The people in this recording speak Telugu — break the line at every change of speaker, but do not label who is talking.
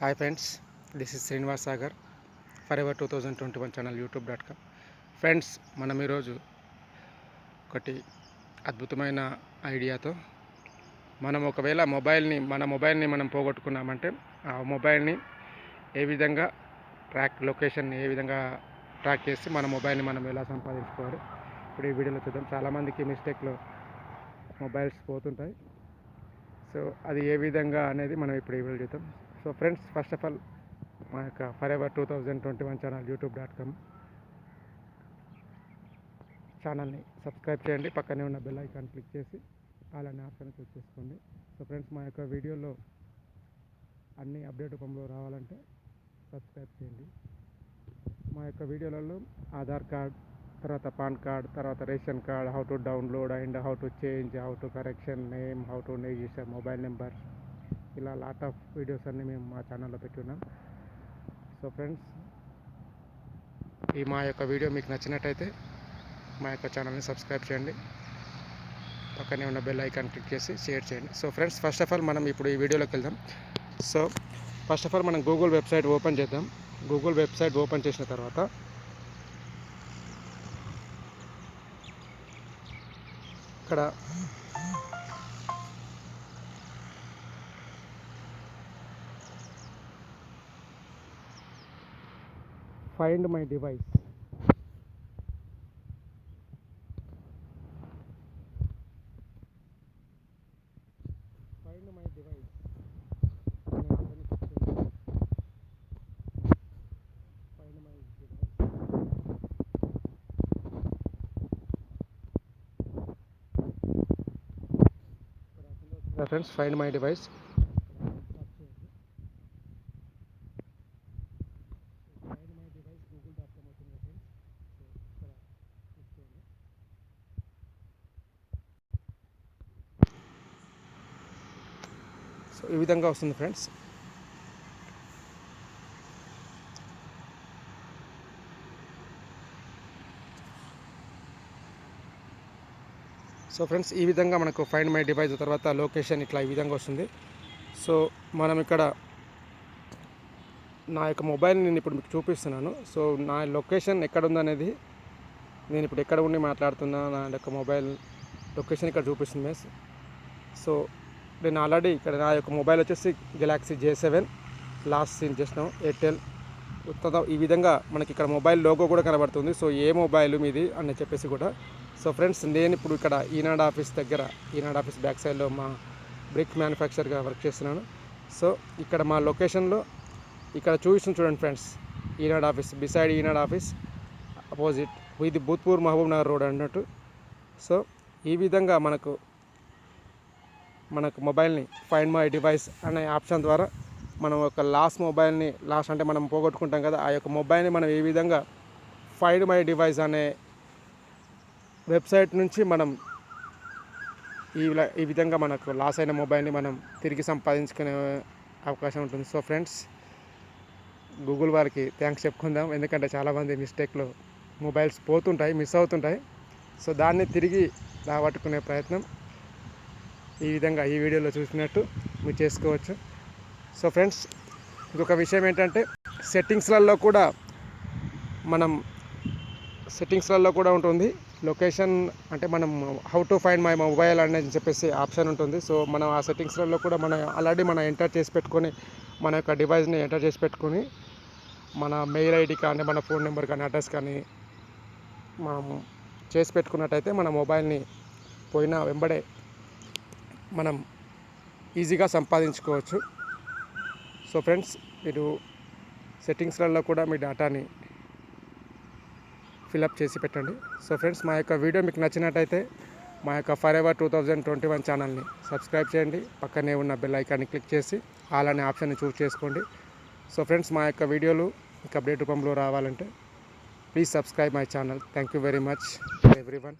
Hi friends this is Srinivas Sagar forever two thousand twenty one channel YouTube dot com friends మనం ఈరోజు ఒకటి అద్భుతమైన ఐడియాతో మనం ఒకవేళ మొబైల్ని మన మొబైల్ని మనం పోగొట్టుకున్నామంటే ఆ మొబైల్ని ఏ విధంగా ట్రాక్ లొకేషన్ని ఏ విధంగా ట్రాక్ చేసి మన మొబైల్ని మనం ఎలా సంపాదించుకోవాలి? ఇప్పుడు ఈ వీడియోలో చూద్దాం. చాలామందికి మిస్టేక్లో మొబైల్స్ పోతుంటాయి. సో అది ఏ విధంగా అనేది మనం ఇప్పుడు ఈ వీడియో చూద్దాం. So friends first of all మా యొక్క forever two thousand twenty one channel YouTube dot com ఛానల్ని సబ్స్క్రైబ్ చేయండి. పక్కనే ఉన్న బెల్ ఐకాన్ క్లిక్ చేసి అలానే ఆప్షన్ క్లిక్ చేసుకోండి. సో ఫ్రెండ్స్ మా యొక్క వీడియోలో అన్ని అప్డేట్ రూపంలో రావాలంటే సబ్స్క్రైబ్ చేయండి. మా యొక్క వీడియోలలో ఆధార్ కార్డ్ తర్వాత పాన్ కార్డ్ తర్వాత ration card how to download and how to change how to correction name how to register mobile number ఇలా లాట్ ఆఫ్ వీడియోస్ అన్నీ మేము మా ఛానల్లో పెట్టున్నాం. సో ఫ్రెండ్స్ ఈ మా యొక్క వీడియో మీకు నచ్చినట్టయితే మా యొక్క ఛానల్ని సబ్స్క్రైబ్ చేయండి. పక్కనే ఉన్న బెల్ ఐకాన్ క్లిక్ చేసి షేర్ చేయండి. So friends first of all మనం ఇప్పుడు ఈ వీడియోలోకి వెళ్దాం. సో ఫస్ట్ ఆఫ్ ఆల్ మనం గూగుల్ వెబ్సైట్ ఓపెన్ చేద్దాం. గూగుల్ వెబ్సైట్ ఓపెన్ చేసిన తర్వాత ఇక్కడ find my device. Friends find my device. So ఈ విధంగా వస్తుంది ఫ్రెండ్స్. సో ఫ్రెండ్స్ ఈ విధంగా మనకు ఫైండ్ మై డివైస్ తర్వాత లొకేషన్ ఇట్లా ఈ విధంగా వస్తుంది. సో మనం ఇక్కడ నా యొక్క మొబైల్ నేను ఇప్పుడు మీకు చూపిస్తున్నాను. సో నా లొకేషన్ ఎక్కడ ఉందనేది నేను ఇప్పుడు ఎక్కడ ఉండి మాట్లాడుతున్నా నా యొక్క మొబైల్ లొకేషన్ ఇక్కడ చూపిస్తుంది సో నేను ఆల్రెడీ ఇక్కడ నా యొక్క మొబైల్ వచ్చేసి Galaxy J seven last seen చేసినాం ఎయిర్టెల్ ఉత్తమ ఈ విధంగా మనకి ఇక్కడ మొబైల్ లోగో కూడా కనబడుతుంది. సో ఏ మొబైల్ మీది అని చెప్పేసి కూడా. సో ఫ్రెండ్స్ నేను ఇప్పుడు ఇక్కడ ఈనాడు ఆఫీస్ దగ్గర ఈనాడు ఆఫీస్ బ్యాక్ సైడ్లో మా బ్రిక్ మ్యానుఫ్యాక్చర్గా వర్క్ చేస్తున్నాను. సో ఇక్కడ మా లొకేషన్లో ఇక్కడ చూసిన చూడండి friends Eenadu office beside Eenadu office opposite ఇది భూత్పూర్ మహబూబ్ నగర్ రోడ్ అన్నట్టు. సో ఈ విధంగా మనకు మనకు మొబైల్ని ఫైండ్ మై డివైస్ అనే ఆప్షన్ ద్వారా మనం ఒక లాస్ట్ మొబైల్ని లాస్ట్ అంటే మనం పోగొట్టుకుంటాం కదా ఆ యొక్క మొబైల్ని మనం ఏ విధంగా ఫైండ్ మై డివైస్ అనే వెబ్సైట్ నుంచి మనం ఈ ఈ విధంగా మనకు లాస్ అయిన మొబైల్ని మనం తిరిగి సంపాదించుకునే అవకాశం ఉంటుంది. సో ఫ్రెండ్స్ గూగుల్ వారికి థ్యాంక్స్ చెప్పుకుందాం. ఎందుకంటే చాలామంది మిస్టేక్లో మొబైల్స్ పోతుంటాయి మిస్ అవుతుంటాయి. సో దాన్ని తిరిగి రాబట్టుకునే ప్రయత్నం ఈ విధంగా ఈ వీడియోలో చూసినట్టు మీరు చేసుకోవచ్చు. సో ఫ్రెండ్స్ ఇంకొక విషయం ఏంటంటే సెట్టింగ్స్లలో కూడా మనం సెట్టింగ్స్లలో కూడా ఉంటుంది. లొకేషన్ అంటే మనం how to find my mobile అనేది చెప్పేసి ఆప్షన్ ఉంటుంది. సో మనం ఆ సెట్టింగ్స్లలో కూడా మనం ఆల్రెడీ మనం ఎంటర్ చేసి పెట్టుకొని మన యొక్క డివైస్ని ఎంటర్ చేసి పెట్టుకొని మన మెయిల్ ఐడి కానీ మన ఫోన్ నెంబర్ కానీ అడ్రస్ కానీ మనం చేసి పెట్టుకున్నట్టయితే మన మొబైల్ని పోయిన వెంబడే మనం ఈజీగా సంపాదించుకోవచ్చు. సో ఫ్రెండ్స్ మీరు సెట్టింగ్స్లలో కూడా మీ డేటాని ఫిలప్ చేసి పెట్టండి. సో ఫ్రెండ్స్ మా యొక్క వీడియో మీకు నచ్చినట్టయితే మా యొక్క forever two thousand twenty one ఛానల్ని సబ్స్క్రైబ్ చేయండి. పక్కనే ఉన్న బెల్ ఐకాన్ని క్లిక్ చేసి ఆల్ అనే ఆప్షన్ని చూస్ చేసుకోండి. సో ఫ్రెండ్స్ మా యొక్క వీడియోలు మీకు అప్డేట్ రూపంలో రావాలంటే please subscribe my channel. Thank you very much everyone